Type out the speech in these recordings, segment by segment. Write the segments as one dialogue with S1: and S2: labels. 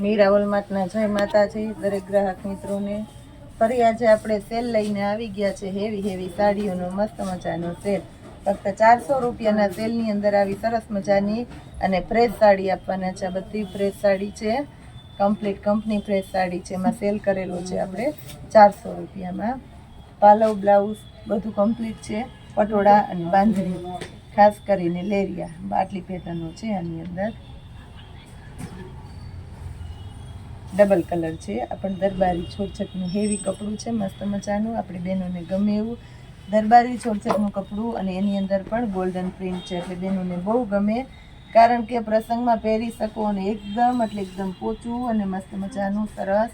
S1: મીરા ઓલમાટના જય માતાજી દરેક ગ્રાહક મિત્રોને ફરી આજે આપણે સેલ લઈને આવી ગયા છે. હેવી હેવી સાડીઓનો મસ્ત મજાનો સેલ. ફક્ત ચારસો રૂપિયાના સેલની અંદર આવી સરસ મજાની અને ફ્રેશ સાડી આપવાના છે. બધી ફ્રેશ સાડી છે. કમ્પ્લીટ કંપની ફ્રેશ સાડી છે. એમાં સેલ કરેલો છે આપણે ચારસો રૂપિયામાં. પાલવ, બ્લાઉઝ બધું કમ્પ્લીટ છે. પટોળા અને બાંધણી. ખાસ કરીને લેરિયા. બાટલી પેટર્નો છે આની અંદર. ડબલ કલર છે. પણ દરબારી છોડછટનું હેવી કપડું છે. મસ્ત મજાનું. આપણી બહેનોને ગમે એવું દરબારી છોડછટનું કપડું અને એની અંદર પણ ગોલ્ડન પ્રિન્ટ છે એટલે બહેનોને બહુ ગમે. કારણ કે પ્રસંગમાં પહેરી શકો અને એકદમ એટલે એકદમ પોચું અને મસ્ત મજાનું સરસ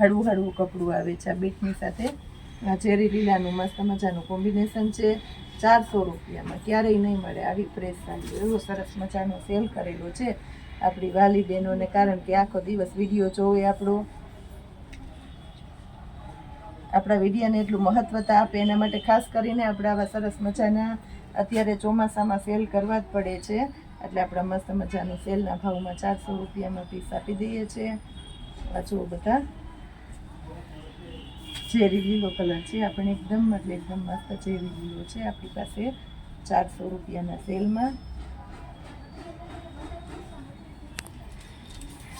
S1: હળવું હળવું કપડું આવે છે આ બીટની સાથે. આ ચેરી લીલાનું મસ્ત મજાનું કોમ્બિનેશન છે. ચારસો રૂપિયામાં ક્યારેય નહીં મળે આવી ફ્રેશ સાડીઓ એવો સરસ મજાનો સેલ કરેલો છે આપણી વાલી બહેનોને, કારણ કે આખો દિવસ વીડિયો જોવે આપણો. આપણા વિડીયાને એટલું મહત્વતા આપે એના માટે ખાસ કરીને આપણે આવા સરસ મજાના અત્યારે ચોમાસામાં સેલ કરવા જ પડે છે. એટલે આપણા મસ્ત મજાનું સેલના ભાવમાં ચારસો રૂપિયામાં પીસ આપી દઈએ છીએ. આ જુઓ બધા. ચેરી લીલો કલર છે. આપણે એકદમ એટલે એકદમ મસ્ત ચેરી લીલો છે. આપણી પાસે ચારસો રૂપિયાના સેલમાં.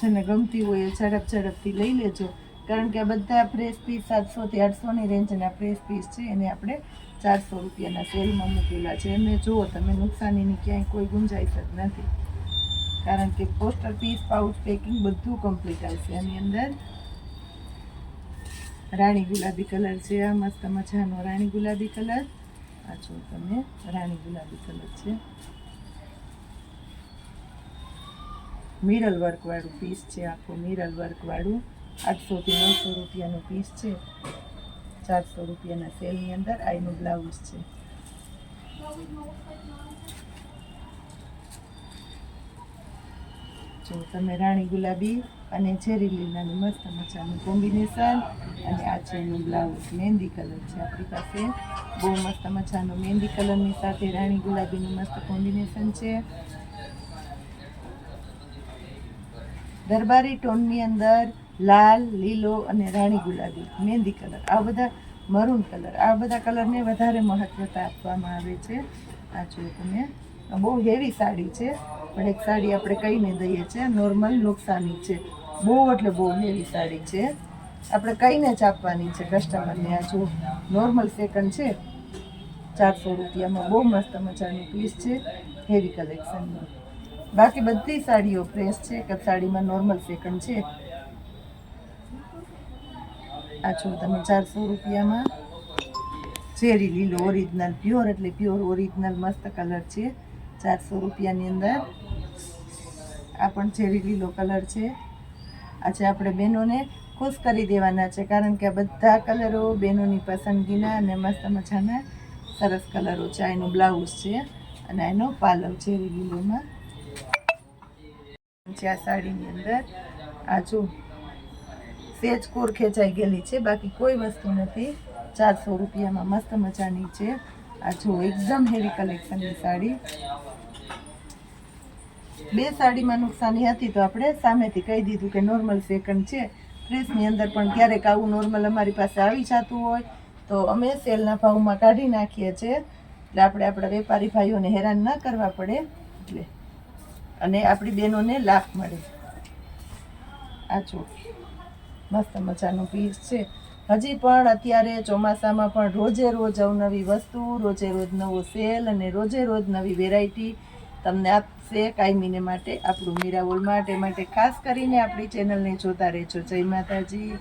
S1: જેને ગમતી હોય એ ઝડપ ઝડપથી લઈ લેજો. કારણ કે આ બધા પ્રેસ પીસ સાતસોથી આઠસોની રેન્જના પ્રેસ પીસ છે. એને આપણે ચારસો રૂપિયાના સેલમાં મૂકેલા છે. એમને જુઓ, તમે નુકસાનીની ક્યાંય કોઈ ગુંજાઈશ જ નથી. કારણ કે પોસ્ટર પીસ પાઉચ પેકિંગ બધું કમ્પ્લીટ આવશે. એની અંદર રાણી ગુલાબી કલર છે, આ મસ્ત મજાનો રાણી ગુલાબી કલર. આ જો તમે, રાણી ગુલાબી કલર છે. મિરલ વર્ક વાળું પીસ છે, આખું મિરલ વર્ક વાળું. આઠસોથી નવસો રૂપિયાનું પીસ છે. ચારસો રૂપિયાના સેલની અંદર આઈનું બ્લાઉઝ છે. જો તમે રાણી ગુલાબી અને ચેરી લીલાનું મસ્ત મજાનું કોમ્બિનેશન. અને આ છે એનું બ્લાઉઝ મહેંદી કલર છે આપણી પાસે. બહુ મસ્ત મજાનું મહેંદી કલરની સાથે રાણી ગુલાબીનું મસ્ત કોમ્બિનેશન છે. દરબારી ટોનની અંદર લાલ, લીલો અને રાણી ગુલાબી મહેંદી કલર. આ બધા મરૂન કલર. આ બધા કલરને વધારે મહત્વતા આપવામાં આવે છે. આ જો તમે. બહુ હેવી સાડી છે. પણ એક સાડી આપણે કહીને દઈએ છીએ નોર્મલ નુકસાની છે. બહુ એટલે બહુ હેવી સાડી છે. આપણે કહીને જ આપવાની છે કસ્ટમરને આ જો નોર્મલ સેકન્ડ છે. ચારસો રૂપિયામાં બહુ મસ્ત મજાનું પીસ છે હેવી કલેક્શનનું બાકી બધી સાડીઓ ફ્રેશ છે કે સાડીમાં નોર્મલ સેકન્ડ છે. આ છો તમે, ચારસો રૂપિયામાં. ચેરી લીલો ઓરિજિનલ પ્યોર એટલે પ્યોર ઓરિજિનલ મસ્ત કલર છે. ચારસો રૂપિયાની અંદર. આ પણ ઝેરી લીલો કલર છે. આજે આપણે બહેનોને ખુશ કરી દેવાના છે, કારણ કે આ બધા કલરો બહેનોની પસંદગીના અને મસ્ત મજાના સરસ કલરો છે. આ એનું બ્લાઉઝ છે અને એનો પાલવ ઝેરી લીલોમાં. છે આ સાડીની અંદર. આ જો સેજ કોર ખેંચાઈ ગયેલી છે, બાકી કોઈ વસ્તુ નથી. ચારસો રૂપિયામાં મસ્ત મજાની છે. આ જો એકદમ હેવી કલેક્શનની સાડી. બે સાડીમાં નુકસાની હતી તો આપણે સામેથી કહી દીધું કે નોર્મલ સેકન્ડ છે. પ્રેસની અંદર પણ ક્યારેક આવું નોર્મલ અમારી પાસે આવી જતું હોય તો અમે સેલના ભાવમાં કાઢી નાખીએ છીએ. એટલે આપણે આપણા વેપારી ભાઈઓને હેરાન ન કરવા પડે. એટલે અને આપણી બહેનોને લાભ મળે. આ જો મસ્ત મજાનું પીસ છે. હજી પણ અત્યારે ચોમાસામાં પણ રોજે રોજ અવનવી વસ્તુ, રોજે રોજ નવો સેલ અને રોજે રોજ નવી વેરાયટી તમને આપશે કાયમીને માટે, આપણું મીરાવોલ માટે માટે ખાસ કરીને આપણી ચેનલને જોતા રહેજો. જય માતાજી.